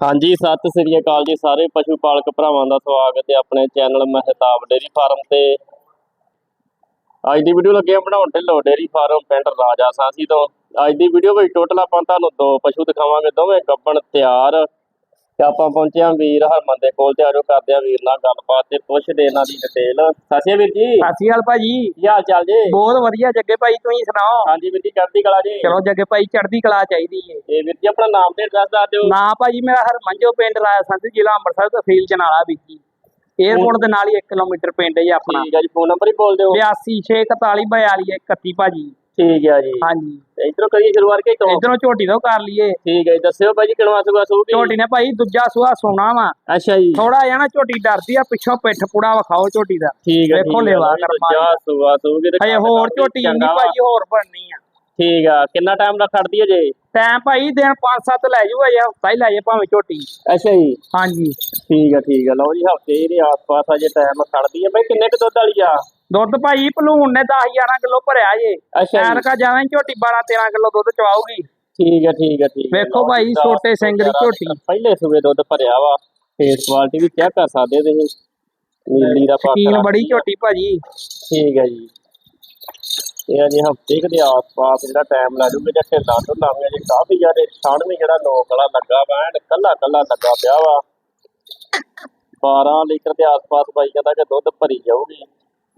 ਹਾਂਜੀ, ਸਤਿ ਸ੍ਰੀ ਅਕਾਲ ਜੀ ਸਾਰੇ ਪਸ਼ੂ ਪਾਲਕ ਭਰਾਵਾਂ ਦਾ ਸਵਾਗਤ ਹੈ ਆਪਣੇ ਚੈਨਲ ਮਹਿਤਾਬ ਡੇਰੀ ਫਾਰਮ ਤੇ। ਅੱਜ ਦੀ ਵੀਡੀਓ ਲੱਗੇ ਬਣਾਉਣ ਢਿੱਲੋਂ ਡੇਰੀ ਫਾਰਮ ਪਿੰਡ ਰਾਜਾ ਸਾਂਸੀ ਤੋਂ। ਅੱਜ ਦੀ ਵੀਡੀਓ ਵਿੱਚ ਟੋਟਲ ਆਪਾਂ ਤੁਹਾਨੂੰ ਦੋ ਪਸ਼ੂ ਦਿਖਾਵਾਂਗੇ, ਦੋਵੇਂ ਗੱਬਣ ਤਿਆਰ। ਤੇ ਆਪਾਂ ਪਹੁੰਚੇ ਵੀਰ ਹਰਮਨ ਦੇ ਕੋਲ ਤੇ ਆਜੋ ਕਰਦੇ ਆ ਵੀਰ ਨਾਲ ਗੱਲਬਾਤ ਤੇ ਪੁੱਛਦੇ ਇਹਨਾਂ ਦੀ ਡਿਟੇਲ ਸਾਸੀਆ ਵੀਰ ਜੀ। ਸਤਿ ਸ਼੍ਰੀ ਅਕਾਲ ਭਾਜੀ। ਕੀ ਹਾਲ ਚਾਲ ਜੀ? ਬਹੁਤ ਵਧੀਆ ਜੱਗੇ ਭਾਈ ਤੁਸੀਂ ਸੁਣਾਓ? ਹਾਂਜੀ ਵੀਰ ਜੀ ਚੜ੍ਹਦੀ ਕਲਾ ਜੀ। ਚਲੋ ਜੱਗੇ ਭਾਈ ਚੜ੍ਹਦੀ ਕਲਾ ਚਾਹੀਦੀ ਏ। ਤੇ ਵੀਰ ਜੀ ਆਪਣਾ ਨਾਮ ਤੇ ਐਡਰੈਸ ਦੱਸ ਦਿਓ। ਨਾ ਭਾਜੀ ਮੇਰਾ ਹਰਮੰਜੋ ਪਿੰਡ ਰਾਇਆ ਸੰਧ ਜ਼ਿਲ੍ਹਾ ਅੰਮ੍ਰਿਤਸਰ ਤਹਿਸੀਲ ਚਨਾਲਾ ਵਿੱਚ ਏਅਰਪੋਰਟ ਦੇ ਨਾਲ ਹੀ 1 ਕਿਲੋਮੀਟਰ ਪਿੰਡ ਹੈ ਜੀ ਆਪਣਾ। ਠੀਕ ਹੈ ਜੀ ਫੋਨ ਨੰਬਰ ਹੀ ਬੋਲ ਦਿਓ। 826442 31 ਭਾਜੀ। ਠੀਕ ਹੈ ਜੀ। ਹਾਂਜੀ। ਇਧਰੋਂ ਕਰੀਏ ਸ਼ੁਰੂਆਤ ਕਿ ਤੋਂ ਇਧਰੋਂ ਝੋਟੀ ਤੋਂ ਕਰ ਲਈਏ। ਠੀਕ ਹੈ ਦੱਸਿਓ ਭਾਈ ਜੀ ਕਿਣਵਾ ਸੁਗਾ ਸੂਗੀ ਝੋਟੀ ਨੇ ਭਾਈ ਦੂਜਾ ਸੁਆ ਸੋਨਾ ਵਾ। ਅੱਛਾ ਜੀ। ਥੋੜਾ ਜਿਹਾ ਨਾ ਝੋਟੀ ਡਰਦੀ ਆ ਪਿੱਛੋਂ ਪਿੱਠ ਪੂੜਾ ਵਿਖਾਓ ਝੋਟੀ ਦਾ। ਠੀਕ ਹੈ ਹੈ, ਲੇਵਾ ਕਰਮਾ। ਦੂਜਾ ਸੁਗਾ ਸੂਗੀ ਤੇ ਕੱਦ ਹੋਰ ਝੋਟੀ ਨਹੀਂ। ਭਾਈ ਹੋਰ ਬਣਨੀ ਆ। ਠੀਕ ਆ ਕਿੰਨਾ ਟਾਈਮ ਦਾ ਖੜਦੀ ਹੈ ਜੇ? ਟਾਈਮ ਭਾਈ ਦਿਨ 5-7 ਲੈ ਜੂਗਾ ਜਾਂ ਹਫਤਾ ਹੀ ਲੈ ਜੇ ਭਾਵੇਂ ਝੋਟੀ। ਅੱਛਾ ਜੀ। ਹਾਂਜੀ। ਠੀਕ ਆ ਠੀਕ ਆ। ਲਓ ਜੀ ਹਫ਼ਤੇ ਦੇ ਆਸ-ਪਾਸ ਅਜੇ ਟਾਈਮ ਖੜਦੀ ਹੈ ਬਈ ਕਿੰਨੇ ਕੁ ਦੁੱਧ ਵਾਲੀ ਆ? ਦੁੱਧ ਭਾਈ ਭਲੂਣ ਨੇ 10 11 ਕਿਲੋ ਭਰਿਆ ਜੇ। ਐਰਕਾ ਜਾਵਾਂ ਝੋਟੀ 12 13 ਕਿਲੋ ਦੁੱਧ ਚਵਾਉਗੀ ਠੀਕ ਆ ਠੀਕ ਆ ਠੀਕ ਆ। ਵੇਖੋ ਭਾਈ, ਛੋਟੇ ਸਿੰਘ ਦੀ ਝੋਟੀ। ਪਹਿਲੇ ਸੂਏ ਦੁੱਧ ਭਰਿਆ ਵਾ। ਫੇਸ ਕੁਆਲਿਟੀ ਵੀ ਚੈੱਕ ਕਰ ਸਕਦੇ ਤੁਸੀਂ। ਨੀਲੀ ਦਾ ਪਾਕਾ ਬੜੀ ਝੋਟੀ ਭਾਜੀ। ਠੀਕ ਹੈ ਜੀ। ਇਹ ਅਜੇ ਹਫ਼ਤੇ ਕੁ ਦੇ ਆਸ-ਪਾਸ ਜਿਹੜਾ ਟਾਈਮ ਲਾ ਜੂਗਾ ਜਾਂ ਢਿੱਲਾ ਢੁੱਲਾ ਵੀ ਅਜੇ ਕਾਫੀ ਜ਼ਿਆਦਾ ਠੰਡ ਵੀ ਜਿਹੜਾ ਨੋਕ ਵਾਲਾ ਲੱਗਾ ਵਾ ਐਨ ਕੱਲਾ ਕੱਲਾ ਲੱਗਾ ਪਿਆ ਵਾ। 12 ਲੀਟਰ ਦੇ ਆਸ-ਪਾਸ ਬਾਈ ਕਹਿੰਦਾ ਕਿ ਦੁੱਧ ਭਰੀ ਜਾਊਗੀ।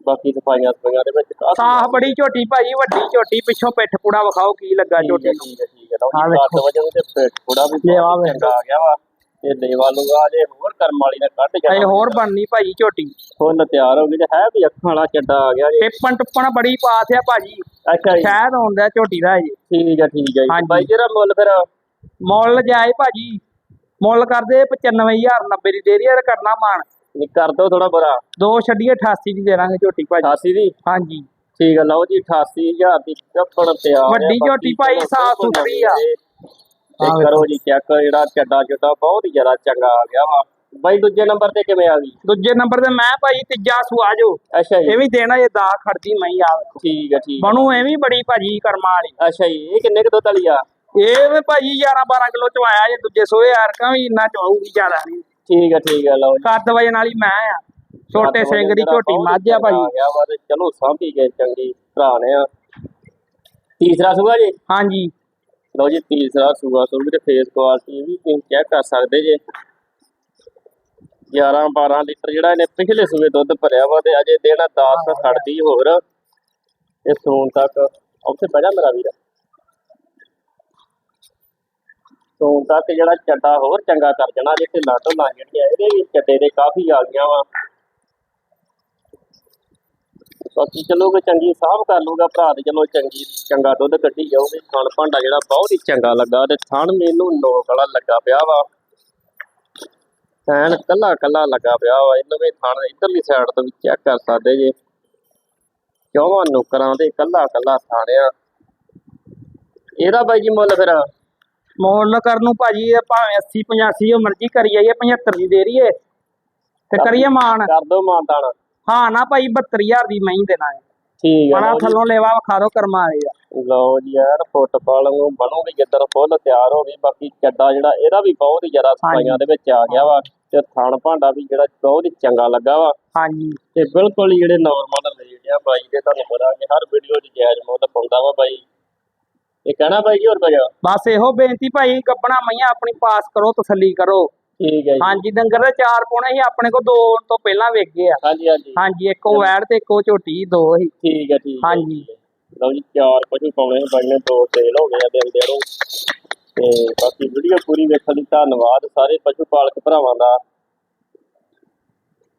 ਬਾਕੀ ਸਫਾਈਆਂ ਸਫਾਈਆਂ ਦੇ ਵਿੱਚ ਕਾਫੀ ਸਾਹ ਬੜੀ ਝੋਟੀ ਭਾਜੀ ਵੱਡੀ ਝੋਟੀ ਪਿੱਛੋਂ ਪਿੱਠ ਪੂੜਾ ਵਿਖਾਓ ਕੀ ਲੱਗਾ ਝੋਟੀ ਨੂੰ। ਠੀਕ ਹੈ ਠੀਕ ਹੈ ਲਓ ਜੀ ਵੇਖੋ। ਕੱਟ ਵਜਨ ਤੇ ਪੇਟ ਥੋੜਾ ਵੀ ਆ ਗਿਆ ਵਾ। ਤੇ ਲੇਵਾ ਲੂਗਾ ਜੇ ਹੋਰ ਕਰਮ ਵਾਲੀ ਦਾ ਕੱਢ ਹਜੇ ਜਾਣਾ ਹੋਰ ਬਣਨੀ ਭਾਜੀ ਝੋਟੀ। ਫੁੱਲ ਤਿਆਰ ਹੋ ਗਈ ਤੇ ਹੈ ਵੀ ਅੱਖਾਂ ਵਾਲਾ ਚੱਡਾ ਆ ਗਿਆ ਜੀ। ਟਿੱਪਣ ਟੁੱਪਣ ਬੜੀ ਪਾਸ ਆ ਭਾਜੀ। ਅੱਛਾ ਜੀ। ਸ਼ਾਇਦ ਆਉਂਦਾ ਝੋਟੀ ਦਾ ਜੀ ਠੀਕ ਹੈ ਠੀਕ ਹੈ ਜੀ। ਹਾਂਜੀ। ਬਾਈ ਜਿਹੜਾ ਮੁੱਲ ਫਿਰ ਮੁੱਲ ਜਾਏ ਭਾਜੀ। ਮੁੱਲ ਕਰਦੇ 95000 90 ਦੀ ਦੇ ਰਹੀ ਕਰਨਾ ਮਾਨ ਨੀ ਕਰ ਦੋ ਥੋੜਾ ਬਰਾ। ਦੋ ਛੱਡੀਏ 88 ਦੀ ਦੇ ਦਾਂਗੇ ਝੋਟੀ ਭਾਜੀ। 88 ਦੀ? ਹਾਂਜੀ। ਠੀਕ ਹੈ ਲਓ ਜੀ 88000 ਦੀ ਕੱਪੜ ਤਿਆਰ ਆ। ਵੱਡੀ ਝੋਟੀ ਭਾਈ ਸਾਫ਼ ਸੁਥਰੀ ਆ। ਆਹ ਕਰੋ ਜੀ ਚੈੱਕ ਜਿਹੜਾ ਚੱਡਾ ਚੁੱਡਾ ਬਹੁਤ ਹੀ ਜ਼ਿਆਦਾ ਚੰਗਾ ਆ ਗਿਆ ਵਾ। ਬਾਈ ਦੂਜੇ ਨੰਬਰ ਤੇ ਕਿਵੇਂ ਆ ਗਈ? ਦੂਜੇ ਨੰਬਰ ਤੇ ਮੈਂ ਭਾਜੀ ਤੀਜਾ ਸੁਆ ਜੋ ਅੱਛਾ ਜੀ। ਇਹ ਵੀ ਦੇਣਾ ਇਹ ਦਾ ਖੜਦੀ ਮੈਂ ਆ ਠੀਕ ਹੈ ਠੀਕ ਬਣੂ ਐ ਵੀ ਬੜੀ ਭਾਜੀ ਕਰਮਾਂ ਵਾਲੀ। ਅੱਛਾ ਜੀ ਇਹ ਕਿੰਨੇ ਕੁ ਦੁੱਧ ਵਾਲੀ ਆ? ਇਹ ਵੀ ਭਾਜੀ 11 12 ਕਿਲੋ ਚ ਆਇਆ ਜੇ ਦੂਜੇ ਸੋਏ ਯਾਰਕਾਂ ਵੀ ਇੰਨਾ ਚਵਾਉਗੀ ਜ਼ਿਆਦਾ ਨਹੀਂ। ਠੀਕ ਹੈ ਠੀਕ ਹੈ ਲਓ ਜੀ। ਕੱਦ ਵਜਣ ਵਾਲੀ ਮੈਂ ਆ। ਛੋਟੇ ਸਿੰਘ ਦੀ ਝੋਟੀ ਮੱਝ ਆ ਭਾਜੀ ਚਲੋ ਸਾਂਭੀ ਗਏ ਚੰਗੀ ਭਰਾ ਨੇ ਆ। ਤੀਸਰਾ ਸੂਆ ਜੀ? ਹਾਂਜੀ। ਲਓ ਜੀ, ਤੀਸਰਾ ਸੂਆ ਸੂਗੀ ਤੇ ਫੇਸ ਕੁਆਲਿਟੀ ਵੀ ਤੁਸੀਂ ਚੈੱਕ ਕਰ ਸਕਦੇ ਜੇ। 11 12 ਲੀਟਰ ਜਿਹੜਾ ਇਹਨੇ ਪਿਛਲੇ ਸੂਏ ਦੁੱਧ ਭਰਿਆ ਵਾ ਤੇ ਅਜੇ ਦੇਣਾ 10 ਖੜਦੀ ਹੋਰ। ਇਹ ਸੂਣ ਤੱਕ ਉੱਥੇ ਪਹਿਲਾਂ ਜਾ ਮੇਰਾ ਵੀਰ। ਸੂਣ ਤੱਕ ਜਿਹੜਾ ਚੱਡਾ ਹੋਰ ਚੰਗਾ ਕਰ ਦੇਣਾ ਜੇ ਢਿੱਲਾ ਢੁੱਲਾ ਜਿਹੜੀਆਂ ਇਹਦੇ ਵੀ ਚੱਡੇ ਦੇ ਕਾਫੀ ਆ ਗਈਆਂ ਵਾ। ਬਾਕੀ ਚਲੋ ਕੋਈ ਚੰਗੀ ਸਾਹਬ ਕਰ ਲੂਗਾ ਭਰਾ ਤੇ ਚਲੋ ਚੰਗੀ ਚੰਗਾ ਦੁੱਧ ਕੱਢੀ ਜਾਊਗੀ ਖਾਣ ਭਾਂਡਾ ਜਿਹੜਾ ਬਹੁਤ ਹੀ ਚੰਗਾ ਲੱਗਾ ਤੇ ਥਣ ਮੈਨੂੰ ਨੋਕ ਵਾਲਾ ਲੱਗਾ ਪਿਆ ਵਾ। ਐਨ ਕੱਲਾ ਕੱਲਾ ਲੱਗਾ ਪਿਆ ਵਾ ਇਹਨੂੰ ਵੀ ਥਣ ਇਧਰਲੀ ਸਾਈਡ ਤੋਂ ਵੀ ਚੈੱਕ ਕਰ ਸਕਦੇ ਜੇ। ਚੌਵਾਂ ਨੁਕਰਾਂ ਦੇ ਕੱਲਾ ਕੱਲਾ ਥਾਣਿਆ ਇਹਦਾ ਬਾਈ ਜੀ ਮੁੱਲ ਫਿਰ? ਮੁੱਲ ਕਰਨ ਨੂੰ ਭਾਜੀ ਇਹ ਭਾਵੇਂ 80 85 ਉਹ ਮਰਜ਼ੀ ਕਰੀ ਜਾਈਏ 75 ਦੀ ਦੇ ਰਹੀਏ। ਤੇ ਕਰੀਏ ਮਾਨ ਕਰ ਦੋ ਮਾਨਤਾਨ ਹਾਂ ਨਾ ਭਾਈ 72000 ਦੀ ਮੈਂ ਹੀ ਦੇਣਾ ਹੈ। ਠੀਕ ਹੈ ਬੜਾ ਲਓ ਜੀ। ਥੱਲੋਂ ਲੈਵਾ ਵਿਖਾ ਦੋ ਕਰਮਾਂ ਵਾਲੇ ਆ। ਲਓ ਜੀ ਯਾਰ ਫੁੱਟਬਾਲ ਨੂੰ ਬਣੂਗੀ ਜਿੱਦਣ ਫੁੱਲ ਤਿਆਰ ਹੋ ਗਈ ਬਾਕੀ ਚੱਡਾ ਜਿਹੜਾ ਇਹਦਾ ਵੀ ਬਹੁਤ ਹੀ ਜ਼ਿਆਦਾ ਸਫਾਈਆਂ ਦੇ ਵਿੱਚ ਆ ਗਿਆ ਵਾ ਤੇ ਥਣ ਭਾਂਡਾ ਵੀ ਜਿਹੜਾ ਬਹੁਤ ਹੀ ਚੰਗਾ ਲੱਗਾ ਵਾ। ਹਾਂਜੀ। ਤੇ ਬਿਲਕੁਲ ਹੀ ਜਿਹੜੇ ਨਾਰਮਲ ਰੇਟ ਆ ਬਾਈ ਦੇ ਤੁਹਾਨੂੰ ਪਤਾ ਕਿ ਹਰ ਵੀਡੀਓ 'ਚ ਜਾਇਜ਼ ਮੁੱਲ ਪਾਉਂਦਾ ਵਾ ਬਾਈ। ਇਹ ਕਹਿਣਾ ਬਾਈ ਜੀ ਹੋਰ ਕੁਝ? ਬਸ ਇਹੋ ਬੇਨਤੀ ਭਾਈ ਗੱਬਣਾ ਮਈਆਂ ਆਪਣੀ ਪਾਸ ਕਰੋ ਤਸੱਲੀ ਕਰੋ। ਠੀਕ ਹੈ ਜੀ। ਹਾਂਜੀ ਡੰਗਰ ਦੇ ਚਾਰ ਪੋਣੇ ਸੀ ਆਪਣੇ ਕੋਲ ਦੋ ਤੋਂ ਪਹਿਲਾਂ ਵੇਖ ਗਏ ਆ। ਹਾਂਜੀ ਹਾਂਜੀ। ਹਾਂਜੀ ਇੱਕ ਉਹ ਵੈੜ ਤੇ ਇੱਕ ਉਹ ਝੋਟੀ ਦੋ ਹੀ ਠੀਕ ਹੈ ਠੀਕ ਹੈ। ਹਾਂਜੀ। ਲਓ ਜੀ ਚਾਰ ਪਸ਼ੂ ਪਾਉਣੇ ਸੀ ਬਾਈ ਨੇ ਦੋ ਸੇਲ ਹੋ ਗਏ ਆ ਦਿਨ ਨੂੰ ਤੇ ਬਾਕੀ ਵੀਡੀਓ ਪੂਰੀ ਵੇਖਣ ਲਈ ਧੰਨਵਾਦ ਸਾਰੇ ਪਸ਼ੂ ਪਾਲਕ ਭਰਾਵਾਂ ਦਾ।